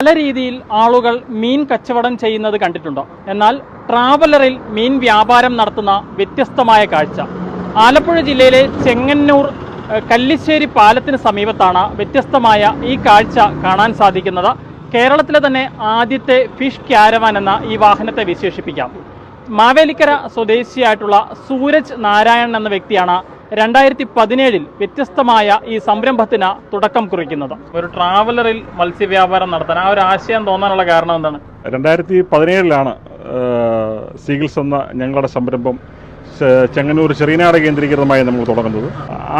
പല രീതിയിൽ ആളുകൾ മീൻ കച്ചവടം ചെയ്യുന്നത് കണ്ടിട്ടുണ്ടോ? എന്നാൽ ട്രാവലറിൽ മീൻ വ്യാപാരം നടത്തുന്ന വ്യത്യസ്തമായ കാഴ്ച. ആലപ്പുഴ ജില്ലയിലെ ചെങ്ങന്നൂർ കല്ലിശ്ശേരി പാലത്തിന് സമീപത്താണ് വ്യത്യസ്തമായ ഈ കാഴ്ച കാണാൻ സാധിക്കുന്നത്. കേരളത്തിലെ തന്നെ ആദ്യത്തെ ഫിഷ് ക്യാരവാൻ എന്ന ഈ വാഹനത്തെ വിശേഷിപ്പിക്കാം. മാവേലിക്കര സ്വദേശിയായിട്ടുള്ള സൂരജ് നാരായണൻ എന്ന വ്യക്തിയാണ് രണ്ടായിരത്തി പതിനേഴിൽ വ്യത്യസ്തമായ ഈ സംരംഭത്തിന് തുടക്കം കുറിക്കുന്നത്. ഒരു ട്രാവലറിൽ മത്സ്യവ്യാപാരം നടത്താൻ ആ ഒരു ആശയം തോന്നാനുള്ള കാരണം എന്താണ്? രണ്ടായിരത്തി പതിനേഴിലാണ് സീഗിൾസ് എന്ന ഞങ്ങളുടെ സംരംഭം ചെങ്ങന്നൂർ ചെറിയനാട് കേന്ദ്രീകൃതമായി നമ്മൾ തുടങ്ങുന്നത്.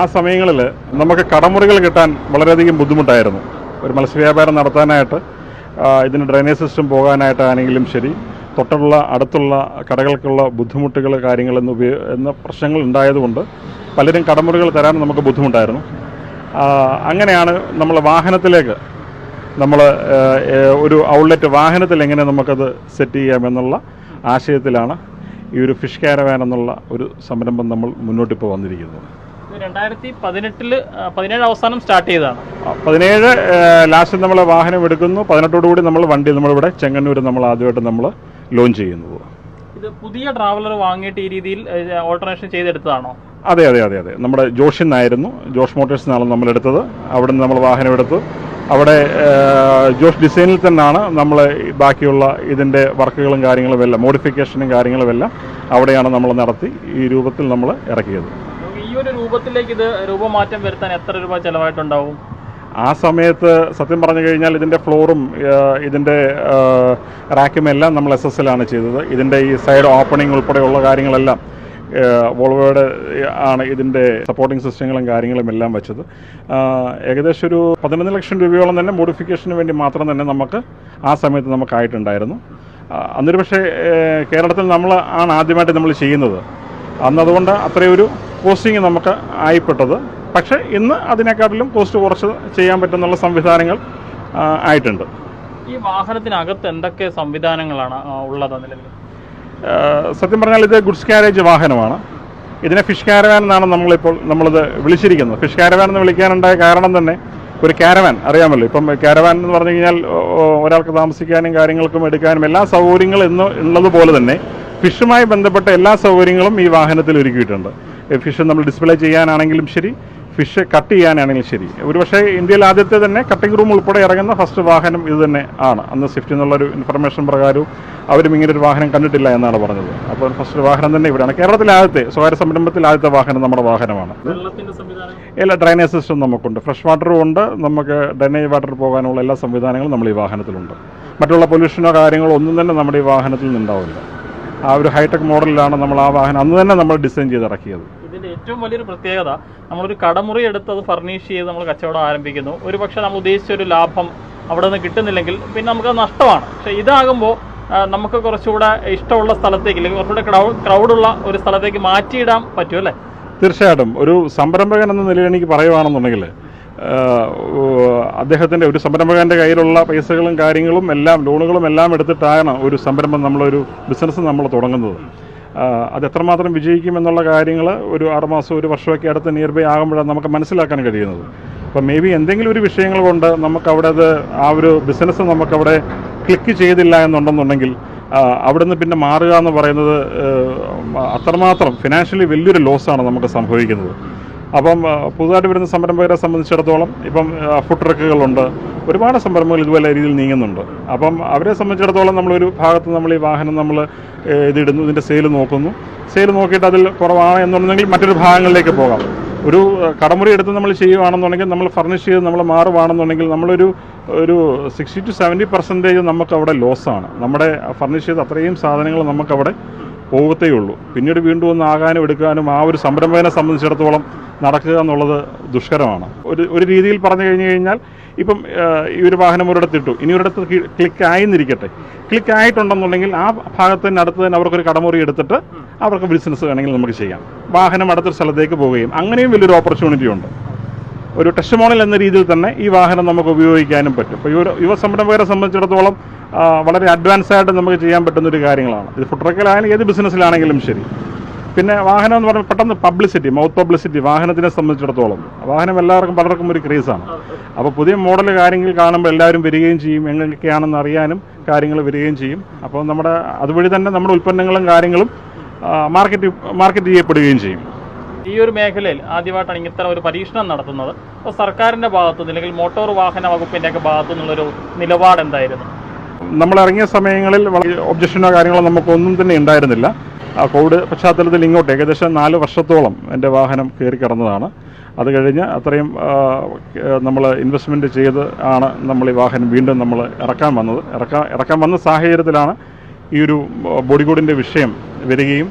ആ സമയങ്ങളിൽ നമുക്ക് കടമുറികൾ കിട്ടാൻ വളരെയധികം ബുദ്ധിമുട്ടായിരുന്നു. ഒരു മത്സ്യവ്യാപാരം നടത്താനായിട്ട് ഇതിന് ഡ്രെയിനേജ് സിസ്റ്റം പോകാനായിട്ടാണെങ്കിലും ശരി തൊട്ടുള്ള അടുത്തുള്ള കടകൾക്കുള്ള ബുദ്ധിമുട്ടുകൾ കാര്യങ്ങൾ എന്ന പ്രശ്നങ്ങൾ ഉണ്ടായതുകൊണ്ട് പലരും കടമുറികൾ തരാൻ നമുക്ക് ബുദ്ധിമുട്ടായിരുന്നു. അങ്ങനെയാണ് നമ്മൾ വാഹനത്തിലേക്ക് നമ്മൾ ഒരു ഔട്ട്ലെറ്റ് വാഹനത്തിൽ എങ്ങനെ നമുക്കത് സെറ്റ് ചെയ്യാമെന്നുള്ള ആശയത്തിലാണ് ഈ ഒരു ഫിഷ് കാരവാൻ എന്നുള്ള ഒരു സംരംഭം നമ്മൾ മുന്നോട്ടിപ്പോൾ വന്നിരിക്കുന്നത്. രണ്ടായിരത്തി പതിനെട്ടിൽ പതിനേഴ് അവസാനം സ്റ്റാർട്ട് ചെയ്തതാണ്. പതിനേഴ് ലാസ്റ്റ് നമ്മൾ വാഹനം എടുക്കുന്നു. പതിനെട്ടോടുകൂടി നമ്മൾ വണ്ടി നമ്മളിവിടെ ചെങ്ങന്നൂർ നമ്മൾ ആദ്യമായിട്ട് നമ്മൾ ലോഞ്ച് ചെയ്യുന്നത്. ഇത് പുതിയ ട്രാവലർ വാങ്ങിയിട്ട് ഈ രീതിയിൽ ഓൾട്ടർനേഷൻ ചെയ്തെടുത്തതാണോ? അതെ അതെ അതെ അതെ. നമ്മുടെ ജോഷിൽ ആയിരുന്നു ജോഷ് മോട്ടേഴ്സ് നിന്നാണ് നമ്മൾ എടുത്തത് അവിടെ നിന്ന് നമ്മൾ വാഹനം എടുത്തു. അവിടെ ജോഷ് ഡിസൈനിൽ തന്നെയാണ് നമ്മൾ ബാക്കിയുള്ള ഇതിന്റെ വർക്കുകളും കാര്യങ്ങളും എല്ലാം മോഡിഫിക്കേഷനും കാര്യങ്ങളും എല്ലാം അവിടെയാണ് നമ്മൾ നടത്തി ഈ രൂപത്തിൽ നമ്മൾ ഇറക്കിയത്. ഈ ഒരു രൂപത്തിലേക്ക് ഇത് രൂപമാറ്റം വരുത്താൻ എത്ര രൂപ ചിലവായിട്ടുണ്ടാവും? ആ സമയത്ത് സത്യം പറഞ്ഞു കഴിഞ്ഞാൽ ഇതിന്റെ ഫ്ലോറും ഇതിന്റെ റാക്കും എല്ലാം നമ്മൾ എസ് എസ് എല്ലാണ് ചെയ്തത്. ഇതിന്റെ ഈ സൈഡ് ഓപ്പണിംഗ് ഉൾപ്പെടെയുള്ള കാര്യങ്ങളെല്ലാം വോൾവോയുടെ ആണ് ഇതിന്റെ സപ്പോർട്ടിംഗ് സിസ്റ്റങ്ങളും കാര്യങ്ങളും എല്ലാം വെച്ചത്. ഏകദേശം ഒരു പതിനൊന്ന് ലക്ഷം രൂപയോളം തന്നെ മോഡിഫിക്കേഷന് വേണ്ടി മാത്രം തന്നെ നമുക്ക് ആ സമയത്ത് നമുക്കായിട്ടുണ്ടായിരുന്നു. അന്നൊരു പക്ഷേ കേരളത്തിൽ നമ്മൾ ആണ് ആദ്യമായിട്ട് നമ്മൾ ചെയ്യുന്നത്. അന്നതുകൊണ്ട് അത്രയൊരു കോസ്റ്റിംഗ് നമുക്ക് ആയിപ്പെട്ടത്. പക്ഷേ ഇന്ന് അതിനെക്കാട്ടിലും കോസ്റ്റ് കുറച്ച് ചെയ്യാൻ പറ്റുന്നുള്ള സംവിധാനങ്ങൾ ആയിട്ടുണ്ട്. ഈ വാഹനത്തിനകത്ത് എന്തൊക്കെ സംവിധാനങ്ങളാണ് ഉള്ളത് സത്യം പറഞ്ഞാൽ ഇത് ഗുഡ്സ് ക്യാരേജ് വാഹനമാണ്. ഇതിനെ ഫിഷ് കാരവാൻ എന്നാണ് നമ്മളിപ്പോൾ നമ്മളിത് വിളിച്ചിരിക്കുന്നത്. ഫിഷ് കാരവാൻ എന്ന് വിളിക്കാനുണ്ടായ കാരണം തന്നെ ഒരു കാരവാൻ അറിയാമല്ലോ. ഇപ്പം കാരവാൻ എന്ന് പറഞ്ഞു കഴിഞ്ഞാൽ ഒരാൾക്ക് താമസിക്കാനും കാര്യങ്ങൾക്കും എടുക്കാനും എല്ലാ സൗകര്യങ്ങളും ഇന്ന് ഉള്ളതുപോലെ തന്നെ ഫിഷുമായി ബന്ധപ്പെട്ട എല്ലാ സൗകര്യങ്ങളും ഈ വാഹനത്തിൽ ഒരുക്കിയിട്ടുണ്ട്. ഫിഷ് നമ്മൾ ഡിസ്പ്ലേ ചെയ്യാനാണെങ്കിലും ശരി ഫിഷ് കട്ട് ചെയ്യാനാണെങ്കിലും ശരി. ഒരുപക്ഷെ ഇന്ത്യയിൽ ആദ്യത്തെ തന്നെ കട്ടിംഗ് റൂം ഉൾപ്പെടെ ഇറങ്ങുന്ന ഫസ്റ്റ് വാഹനം ഇത് തന്നെ ആണ്. അന്ന് സ്വിഫ്റ്റ് എന്നുള്ളൊരു ഇൻഫർമേഷൻ പ്രകാരവും അവരും ഇങ്ങനെ ഒരു വാഹനം കണ്ടിട്ടില്ല എന്നാണ് പറഞ്ഞത്. അപ്പോൾ ഫസ്റ്റ് വാഹനം തന്നെ ഇവിടെയാണ്. കേരളത്തിലെ ആദ്യത്തെ സ്വകാര്യ സംരംഭത്തിൽ ആദ്യത്തെ വാഹനം നമ്മുടെ വാഹനമാണ്. എല്ലാ ഡ്രൈനേജ് സിസ്റ്റം നമുക്കുണ്ട്. ഫ്രഷ് വാട്ടറും ഉണ്ട്. നമുക്ക് ഡ്രൈനേജ് വാട്ടർ പോകാനുള്ള എല്ലാ സംവിധാനങ്ങളും നമ്മൾ ഈ വാഹനത്തിലുണ്ട്. മറ്റുള്ള പൊല്യൂഷനോ കാര്യങ്ങളോ ഒന്നും തന്നെ നമ്മുടെ ഈ വാഹനത്തിൽ നിന്നുണ്ടാവില്ല. ആ ഒരു ഹൈടെക് മോഡലിലാണ് നമ്മൾ ആ വാഹനം അന്ന് തന്നെ നമ്മൾ ഡിസൈൻ ചെയ്ത് ഇറക്കിയത് ഇതിന്റെ ഏറ്റവും വലിയൊരു പ്രത്യേകത നമ്മളൊരു കടമുറി എടുത്ത് അത് ഫർണിഷ് ചെയ്ത് നമ്മൾ കച്ചവടം ആരംഭിക്കുന്നു. ഒരു പക്ഷേ നമ്മൾ ഉദ്ദേശിച്ച ഒരു ലാഭം അവിടെ നിന്ന് കിട്ടുന്നില്ലെങ്കിൽ പിന്നെ നമുക്ക് നഷ്ടമാണ്. പക്ഷേ ഇതാകുമ്പോൾ നമുക്ക് കുറച്ചുകൂടെ ഇഷ്ടമുള്ള സ്ഥലത്തേക്ക് അല്ലെങ്കിൽ കുറച്ചുകൂടെ ക്രൗഡ് ക്രൗഡുള്ള ഒരു സ്ഥലത്തേക്ക് മാറ്റിയിടാൻ പറ്റുമല്ലേ തീർച്ചയായിട്ടും. ഒരു സംരംഭകൻ എന്ന നിലയിൽ എനിക്ക് പറയുവാണെന്നുണ്ടെങ്കിൽ അദ്ദേഹത്തിന്റെ ഒരു സംരംഭകന്റെ കയ്യിലുള്ള പൈസകളും കാര്യങ്ങളും എല്ലാം ലോണുകളും എല്ലാം എടുത്തിട്ടാണ് ഒരു സംരംഭം നമ്മളൊരു ബിസിനസ് നമ്മൾ തുടങ്ങുന്നത്. അത് എത്രമാത്രം വിജയിക്കും എന്നുള്ള കാര്യങ്ങൾ ഒരു ആറുമാസം ഒരു വർഷമൊക്കെ അടുത്ത് നിയർ ബൈ ആകുമ്പോഴാണ് നമുക്ക് മനസ്സിലാക്കാൻ കഴിയുന്നത്. അപ്പം മേ ബി എന്തെങ്കിലും ഒരു വിഷയങ്ങൾ കൊണ്ട് നമുക്കവിടെ അത് ആ ഒരു ബിസിനസ് നമുക്കവിടെ ക്ലിക്ക് ചെയ്തില്ല എന്നുണ്ടെന്നുണ്ടെങ്കിൽ അവിടുന്ന് പിന്നെ മാറുക എന്ന് പറയുന്നത് അത്രമാത്രം ഫിനാൻഷ്യലി വലിയൊരു ലോസാണ് നമുക്ക് സംഭവിക്കുന്നത്. അപ്പം പുതുതായിട്ട് വരുന്ന സംരംഭകരെ സംബന്ധിച്ചിടത്തോളം ഇപ്പം ഫുഡ് ട്രക്കുകളുണ്ട് ഒരുപാട് സംരംഭങ്ങൾ ഇതുപോലെ രീതിയിൽ നീങ്ങുന്നുണ്ട്. അപ്പം അവരെ സംബന്ധിച്ചിടത്തോളം നമ്മളൊരു ഭാഗത്ത് നമ്മൾ ഈ വാഹനം നമ്മൾ ഇതിടുന്നു ഇതിന്റെ സെയിൽ നോക്കുന്നു. സെയിൽ നോക്കിയിട്ട് അതിൽ കുറവാണ് എന്നുണ്ടെങ്കിൽ മറ്റൊരു ഭാഗങ്ങളിലേക്ക് പോകാം. ഒരു കടമുറി എടുത്ത് നമ്മൾ ചെയ്യുകയാണെന്നുണ്ടെങ്കിൽ നമ്മൾ ഫർണിഷ് ചെയ്ത് നമ്മൾ മാറുകയാണെന്നുണ്ടെങ്കിൽ നമ്മളൊരു ഒരു സിക്സ്റ്റി ടു സെവന്റി പെർസെന്റേജ് നമുക്കവിടെ ലോസാണ് നമ്മുടെ ഫർണിഷ് ചെയ്ത് അത്രയും സാധനങ്ങൾ നമുക്കവിടെ പോകത്തേ ഉള്ളൂ പിന്നീട് വീണ്ടും ഒന്ന് ആകാനും എടുക്കാനും ആ ഒരു സംരംഭകനെ സംബന്ധിച്ചിടത്തോളം നടക്കുക എന്നുള്ളത് ദുഷ്കരമാണ്. ഒരു ഒരു രീതിയിൽ പറഞ്ഞു കഴിഞ്ഞു കഴിഞ്ഞാൽ ഇപ്പം ഈ ഒരു വാഹനം ഒരിടത്ത് ഇട്ടു. ഇനി ഒരിടത്ത് ക്ലിക്ക് ആയിന്നിരിക്കട്ടെ ക്ലിക്ക് ആയിട്ടുണ്ടെന്നുണ്ടെങ്കിൽ ആ ഭാഗത്ത് തന്നെ അടുത്ത് തന്നെ അവർക്കൊരു കടമുറി എടുത്തിട്ട് അവർക്ക് ബിസിനസ് വേണമെങ്കിൽ നമുക്ക് ചെയ്യാം. വാഹനം അടുത്തൊരു സ്ഥലത്തേക്ക് പോവുകയും അങ്ങനെയും വലിയൊരു ഓപ്പർച്യൂണിറ്റി ഉണ്ട്. ഒരു ടെസ്റ്റ് മോണിൽ എന്ന രീതിയിൽ തന്നെ ഈ വാഹനം നമുക്ക് ഉപയോഗിക്കാനും പറ്റും. ഇപ്പോൾ യുവ സംരംഭകരെ സംബന്ധിച്ചിടത്തോളം വളരെ അഡ്വാൻസ് ആയിട്ട് നമുക്ക് ചെയ്യാൻ പറ്റുന്ന ഒരു കാര്യങ്ങളാണ്. ഇത് ഫുഡ് ട്രക്കിലായാലും ഏത് ബിസിനസ്സിലാണെങ്കിലും ശരി. പിന്നെ വാഹനം എന്ന് പറഞ്ഞാൽ പെട്ടെന്ന് പബ്ലിസിറ്റി മൗത്ത് പബ്ലിസിറ്റി വാഹനത്തിനെ സംബന്ധിച്ചിടത്തോളം. വാഹനം എല്ലാവർക്കും പലർക്കും ഒരു ക്രേസാണ് അപ്പോൾ പുതിയ മോഡൽ കാര്യങ്ങൾ കാണുമ്പോൾ എല്ലാവരും വരികയും ചെയ്യും എങ്ങനെയൊക്കെയാണെന്ന് അറിയാനും കാര്യങ്ങൾ വരികയും ചെയ്യും. അപ്പോൾ നമ്മുടെ അതുവഴി തന്നെ നമ്മുടെ ഉൽപ്പന്നങ്ങളും കാര്യങ്ങളും മാർക്കറ്റ് മാർക്കറ്റ് ചെയ്യപ്പെടുകയും ചെയ്യും. ഈ ഒരു മേഖലയിൽ ആദ്യമായിട്ടാണ് ഇത്തരം ഒരു പരീക്ഷണം നടത്തുന്നത്. അപ്പോൾ സർക്കാരിന്റെ ഭാഗത്തു നിന്ന് അല്ലെങ്കിൽ മോട്ടോർ വാഹന വകുപ്പിന്റെയൊക്കെ ഭാഗത്തു നിന്നുള്ളൊരു നിലപാട് എന്തായിരുന്നു നമ്മൾ ഇറങ്ങിയ സമയങ്ങളിൽ ഒബ്ജക്ഷനോ കാര്യങ്ങളോ നമുക്കൊന്നും തന്നെ ഉണ്ടായിരുന്നില്ല. ആ കോവിഡ് പശ്ചാത്തലത്തിൽ ഇങ്ങോട്ട് ഏകദേശം നാല് വർഷത്തോളം എന്റെ വാഹനം കയറി കിടന്നതാണ്. അത് കഴിഞ്ഞ് അത്രയും നമ്മൾ ഇൻവെസ്റ്റ്മെന്റ് ചെയ്ത് ആണ് നമ്മൾ ഈ വാഹനം വീണ്ടും നമ്മൾ ഇറക്കാൻ വന്നത്. ഇറക്കാൻ ഇറക്കാൻ വന്ന സാഹചര്യത്തിലാണ് ഈ ഒരു ബോഡി കോഡിന്റെ വിഷയം വരികയും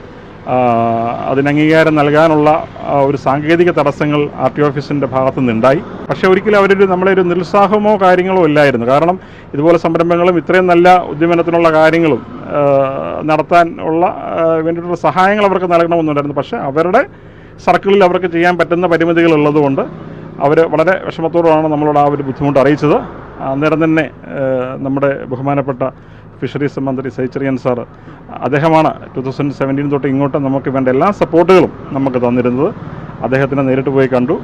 അതിന് അംഗീകാരം നൽകാനുള്ള ഒരു സാങ്കേതിക തടസ്സങ്ങൾ ആർ ടി ഓഫീസിന്റെ ഭാഗത്തു നിന്നുണ്ടായി പക്ഷേ ഒരിക്കലും അവരൊരു നമ്മളെ ഒരു നിരുത്സാഹമോ കാര്യങ്ങളോ ഇല്ലായിരുന്നു. കാരണം ഇതുപോലെ സംരംഭങ്ങളും ഇത്രയും നല്ല ഉദ്യമനത്തിനുള്ള കാര്യങ്ങളും നടത്താൻ ഉള്ള വേണ്ടിയിട്ടുള്ള സഹായങ്ങൾ അവർക്ക് നൽകണമെന്നുണ്ടായിരുന്നു. പക്ഷേ അവരുടെ സർക്കിളിൽ അവർക്ക് ചെയ്യാൻ പറ്റുന്ന പരിമിതികൾ ഉള്ളതുകൊണ്ട് അവർ വളരെ വിഷമത്തോടാണ് നമ്മളോട് ആ ഒരു ബുദ്ധിമുട്ട് അറിയിച്ചത്. അന്നേരം തന്നെ നമ്മുടെ ബഹുമാനപ്പെട്ട ഫിഷറീസ് മന്ത്രി സൈച്ചറിയൻ സാർ അദ്ദേഹമാണ് ടു തൗസൻഡ് സെവന്റീൻ തൊട്ട് ഇങ്ങോട്ട് നമുക്ക് വേണ്ട എല്ലാ സപ്പോർട്ടുകളും നമുക്ക് തന്നിരുന്നത്. അദ്ദേഹത്തിനെ നേരിട്ട് പോയി കണ്ടു.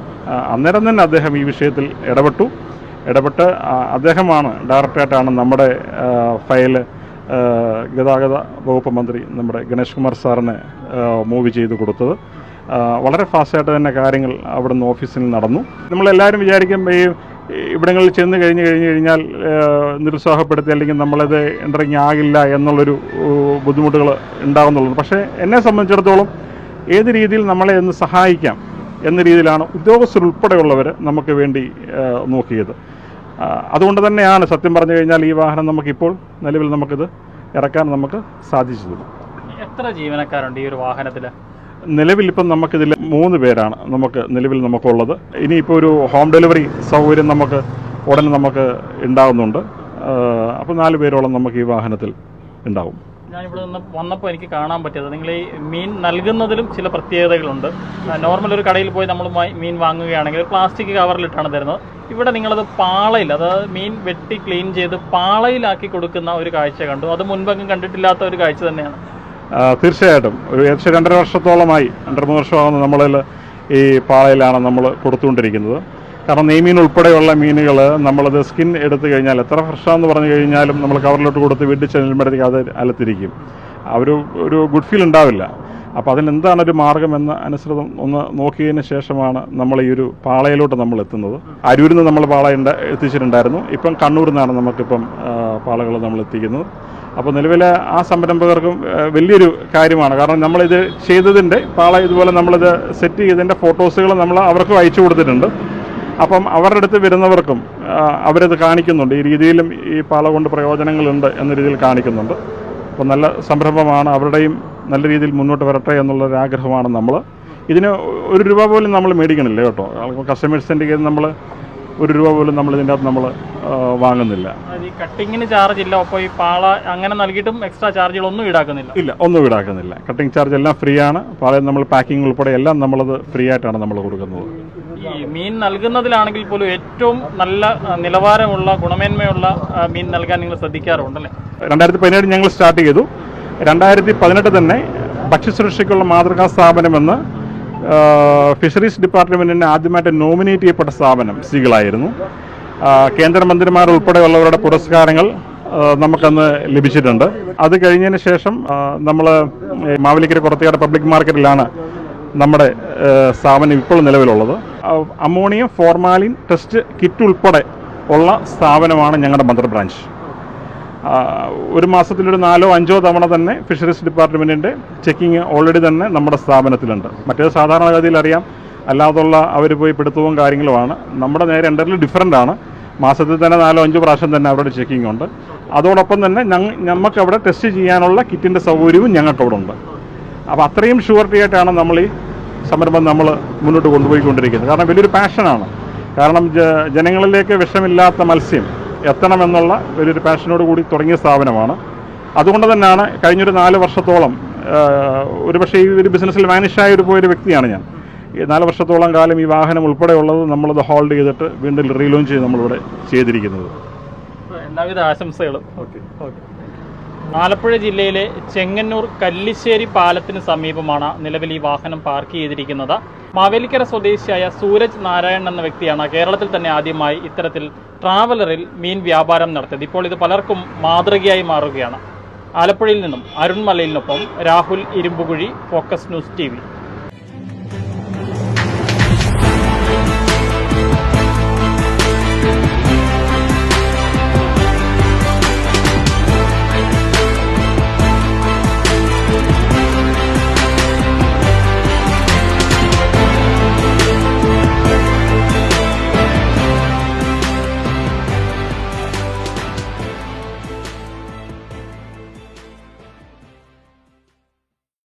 അന്നേരം തന്നെ അദ്ദേഹം ഈ വിഷയത്തിൽ ഇടപെട്ടു. ഇടപെട്ട് അദ്ദേഹമാണ് ഡയറക്ടറേറ്റാണ് നമ്മുടെ ഫയൽ ഗതാഗത വകുപ്പ് മന്ത്രി നമ്മുടെ ഗണേഷ് കുമാർ സാറിന് മൂവ് ചെയ്ത് കൊടുത്തത്. വളരെ ഫാസ്റ്റായിട്ട് തന്നെ കാര്യങ്ങൾ അവിടുന്ന് ഓഫീസിൽ നടന്നു. നമ്മളെല്ലാവരും വിചാരിക്കും ഈ ഇവിടങ്ങളിൽ ചെന്ന് കഴിഞ്ഞ് കഴിഞ്ഞ് കഴിഞ്ഞാൽ നിരുത്സാഹപ്പെടുത്തി അല്ലെങ്കിൽ നമ്മളത് എന്ററിങ് ആകില്ല എന്നുള്ളൊരു ബുദ്ധിമുട്ടുകൾ ഉണ്ടാകുന്നുള്ളൂ പക്ഷേ എന്നെ സംബന്ധിച്ചിടത്തോളം ഏത് രീതിയിൽ നമ്മളെ ഒന്ന് സഹായിക്കാം എന്ന രീതിയിലാണ് ഉദ്യോഗസ്ഥരുൾപ്പെടെയുള്ളവർ നമുക്ക് വേണ്ടി നോക്കിയത്. അതുകൊണ്ട് തന്നെയാണ് സത്യം പറഞ്ഞു കഴിഞ്ഞാൽ ഈ വാഹനം നമുക്കിപ്പോൾ നിലവിൽ നമുക്കിത് ഇറക്കാൻ നമുക്ക് സാധിച്ചത്. എത്ര ജീവനക്കാരുണ്ട് ഈ ഒരു വാഹനത്തിൽ നിലവിൽ ഇപ്പം നമുക്കിതിൽ മൂന്ന് പേരാണ് നമുക്ക് നിലവിൽ നമുക്കുള്ളത്. ഇനിയിപ്പോൾ ഒരു ഹോം ഡെലിവറി സൗകര്യം നമുക്ക് ഉടനെ നമുക്ക് ഉണ്ടാകുന്നുണ്ട് അപ്പോൾ നാല് പേരോളം നമുക്ക് ഈ വാഹനത്തിൽ ഉണ്ടാവും. ഞാനിവിടെ നിന്ന് വന്നപ്പോൾ എനിക്ക് കാണാൻ പറ്റിയത് നിങ്ങൾ ഈ മീൻ നൽകുന്നതിലും ചില പ്രത്യേകതകളുണ്ട്. നോർമൽ ഒരു കടയിൽ പോയി നമ്മൾ മീൻ വാങ്ങുകയാണെങ്കിൽ പ്ലാസ്റ്റിക് കവറിലിട്ടാണ് തരുന്നത്. ഇവിടെ നിങ്ങളത് പാളയിൽ അതായത് മീൻ വെട്ടി ക്ലീൻ ചെയ്ത് പാളയിലാക്കി കൊടുക്കുന്ന ഒരു കാഴ്ച കണ്ടു. അത് മുൻപെങ്ങും കണ്ടിട്ടില്ലാത്ത ഒരു കാഴ്ച തന്നെയാണ്. തീർച്ചയായിട്ടും. ഒരു ഏകദേശം രണ്ടര വർഷത്തോളമായി രണ്ടര മൂന്ന് വർഷമാകുന്ന നമ്മളിൽ ഈ പാളയിലാണ് നമ്മൾ കൊടുത്തുകൊണ്ടിരിക്കുന്നത്. കാരണം നെയ്മീൻ ഉൾപ്പെടെയുള്ള മീനുകൾ നമ്മളത് സ്കിൻ എടുത്തു കഴിഞ്ഞാൽ എത്ര ഫ്രഷാന്ന് പറഞ്ഞു കഴിഞ്ഞാലും നമ്മൾ കവറിലോട്ട് കൊടുത്ത് വീട്ടിൽ ചെല്ലുമ്പോഴത്തേക്ക് അത് അലത്തിരിക്കും. ആ ഒരു ഗുഡ് ഫീൽ ഉണ്ടാവില്ല. അപ്പോൾ അതിനെന്താണ് ഒരു മാർഗം എന്ന അനുസൃതം ഒന്ന് നോക്കിയതിന് ശേഷമാണ് നമ്മൾ ഈ ഒരു പാളയിലോട്ട് നമ്മൾ എത്തുന്നത്. അരൂരിൽ നിന്ന് നമ്മൾ പാള ഉണ്ട് എത്തിച്ചിട്ടുണ്ടായിരുന്നു. ഇപ്പം കണ്ണൂരിൽ നിന്നാണ് നമുക്കിപ്പം പാളകൾ നമ്മൾ എത്തിക്കുന്നത്. അപ്പോൾ നിലവിൽ ആ സംരംഭകർക്കും വലിയൊരു കാര്യമാണ്. കാരണം നമ്മളിത് ചെയ്തതിന്റെ പാള ഇതുപോലെ നമ്മളിത് സെറ്റ് ചെയ്തതിന്റെ ഫോട്ടോസുകൾ നമ്മൾ അവർക്കും അയച്ചു കൊടുത്തിട്ടുണ്ട്. അപ്പം അവരുടെ അടുത്ത് വരുന്നവർക്കും അവരത് കാണിക്കുന്നുണ്ട്. ഈ രീതിയിലും ഈ പാള കൊണ്ട് പ്രയോജനങ്ങളുണ്ട് എന്ന രീതിയിൽ കാണിക്കുന്നുണ്ട്. അപ്പോൾ നല്ല സംരംഭമാണ്. അവരുടെയും നല്ല രീതിയിൽ മുന്നോട്ട് വരട്ടെ എന്നുള്ളൊരു ആഗ്രഹമാണ് നമ്മൾ ഇതിന് ഒരു രൂപ പോലും നമ്മൾ മേടിക്കണില്ല കേട്ടോ. കസ്റ്റമേഴ്സിന്റെ കയ്യിൽ നമ്മൾ ഒരു രൂപ പോലും നമ്മൾ ഇതിന്റെ അകത്ത് നമ്മൾ വാങ്ങുന്നില്ല. ഈ കട്ടിങ്ങിന് ചാർജ് ഇല്ല അപ്പോൾ ഈ പാള അങ്ങനെ നൽകിയിട്ടും എക്സ്ട്രാ ചാർജുകൾ ഒന്നും ഈടാക്കുന്നില്ല. ഇല്ല ഒന്നും ഈടാക്കുന്നില്ല. കട്ടിങ് ചാർജ് എല്ലാം ഫ്രീ ആണ്. പാളയിൽ നമ്മൾ പാക്കിംഗ് ഉൾപ്പെടെ എല്ലാം നമ്മളത് ഫ്രീ ആയിട്ടാണ് നമ്മൾ കൊടുക്കുന്നത്. ഈ മീൻ നൽകുന്നതിലാണെങ്കിൽ പോലും ഏറ്റവും നല്ല നിലവാരമുള്ള ഗുണമേന്മയുള്ള മീൻ നൽകാൻ നിങ്ങൾ ശ്രദ്ധിക്കാറുണ്ട് അല്ലേ രണ്ടായിരത്തി പതിനേഴ് ഞങ്ങൾ സ്റ്റാർട്ട് ചെയ്തു. രണ്ടായിരത്തി പതിനെട്ട് തന്നെ ഭക്ഷ്യസുരക്ഷയ്ക്കുള്ള മാതൃകാ സ്ഥാപനമെന്ന് ഫിഷറീസ് ഡിപ്പാർട്ട്മെന്റിനെ ആദ്യമായിട്ട് നോമിനേറ്റ് ചെയ്യപ്പെട്ട സ്ഥാപനം സികളായിരുന്നു കേന്ദ്രമന്ത്രിമാർ ഉൾപ്പെടെയുള്ളവരുടെ പുരസ്കാരങ്ങൾ നമുക്കന്ന് ലഭിച്ചിട്ടുണ്ട്. അത് കഴിഞ്ഞതിന് ശേഷം നമ്മൾ മാവലിക്കര കുറത്തിയാട് പബ്ലിക് മാർക്കറ്റിലാണ് നമ്മുടെ സ്ഥാപനം ഇപ്പോൾ നിലവിലുള്ളത്. അമോണിയം ഫോർമാലിൻ ടെസ്റ്റ് കിറ്റ് ഉൾപ്പെടെ ഉള്ള സ്ഥാപനമാണ് ഞങ്ങളുടെ മന്ത്ര ബ്രാഞ്ച്. ഒരു മാസത്തിലൊരു നാലോ അഞ്ചോ തവണ തന്നെ ഫിഷറീസ് ഡിപ്പാർട്ട്മെന്റിന്റെ ചെക്കിങ് ഓൾറെഡി തന്നെ നമ്മുടെ സ്ഥാപനത്തിലുണ്ട്. മറ്റേത് സാധാരണഗതിയിൽ അറിയാം. അല്ലാതുള്ള അവർ പോയി പിടുത്തവും കാര്യങ്ങളുമാണ് നമ്മുടെ നേരെ എന്റർലി ഡിഫറന്റ് ആണ്. മാസത്തിൽ തന്നെ നാലോ അഞ്ചോ പ്രാവശ്യം തന്നെ അവരുടെ ചെക്കിംഗ് ഉണ്ട്. അതോടൊപ്പം തന്നെ നമുക്ക് അവിടെ ടെസ്റ്റ് ചെയ്യാനുള്ള കിറ്റിന്റെ സൗകര്യവും ഞങ്ങൾക്ക് അവിടെ ഉണ്ട് അപ്പോൾ അത്രയും ഷുവർട്ടി ആയിട്ടാണ് നമ്മൾ ഈ സംരംഭം നമ്മൾ മുന്നോട്ട് കൊണ്ടുപോയിക്കൊണ്ടിരിക്കുന്നത്. കാരണം വലിയൊരു പാഷനാണ് കാരണം ജനങ്ങളിലേക്ക് വിഷമില്ലാത്ത മത്സ്യം. എത്തണമെന്നുള്ള ഒരു പാഷനോട് കൂടി തുടങ്ങിയ സ്ഥാപനമാണ്. അതുകൊണ്ട് തന്നെയാണ് കഴിഞ്ഞൊരു നാല് വർഷത്തോളം ഒരുപക്ഷെ ഈ ഒരു ബിസിനസ്സിൽ വാനിഷായ ഒരു പോയൊരു വ്യക്തിയാണ് ഞാൻ. ഈ നാല് വർഷത്തോളം കാലം ഈ വാഹനം ഉൾപ്പെടെയുള്ളത് നമ്മളത് ഹോൾഡ് ചെയ്തിട്ട് വീണ്ടും റീലോഞ്ച് ചെയ്ത് നമ്മളിവിടെ ചെയ്തിരിക്കുന്നത്. എല്ലാവിധ ആശംസകളും. Okay okay. ആലപ്പുഴ ജില്ലയിലെ ചെങ്ങന്നൂർ കല്ലിശ്ശേരി പാലത്തിന് സമീപമാണ് നിലവിൽ ഈ വാഹനം പാർക്ക് ചെയ്തിരിക്കുന്നത്. മാവേലിക്കര സ്വദേശിയായ സൂരജ് നാരായണൻ എന്ന വ്യക്തിയാണ് കേരളത്തിൽ തന്നെ ആദ്യമായി ഇത്തരത്തിൽ ട്രാവലറിൽ മീൻ വ്യാപാരം നടത്തിയത്. ഇപ്പോൾ ഇത് പലർക്കും മാതൃകയായി മാറുകയാണ്. ആലപ്പുഴയിൽ നിന്നും അരുൺമലയിൽ മലയിലിനൊപ്പം Rahul Irumbukuzhi focus news T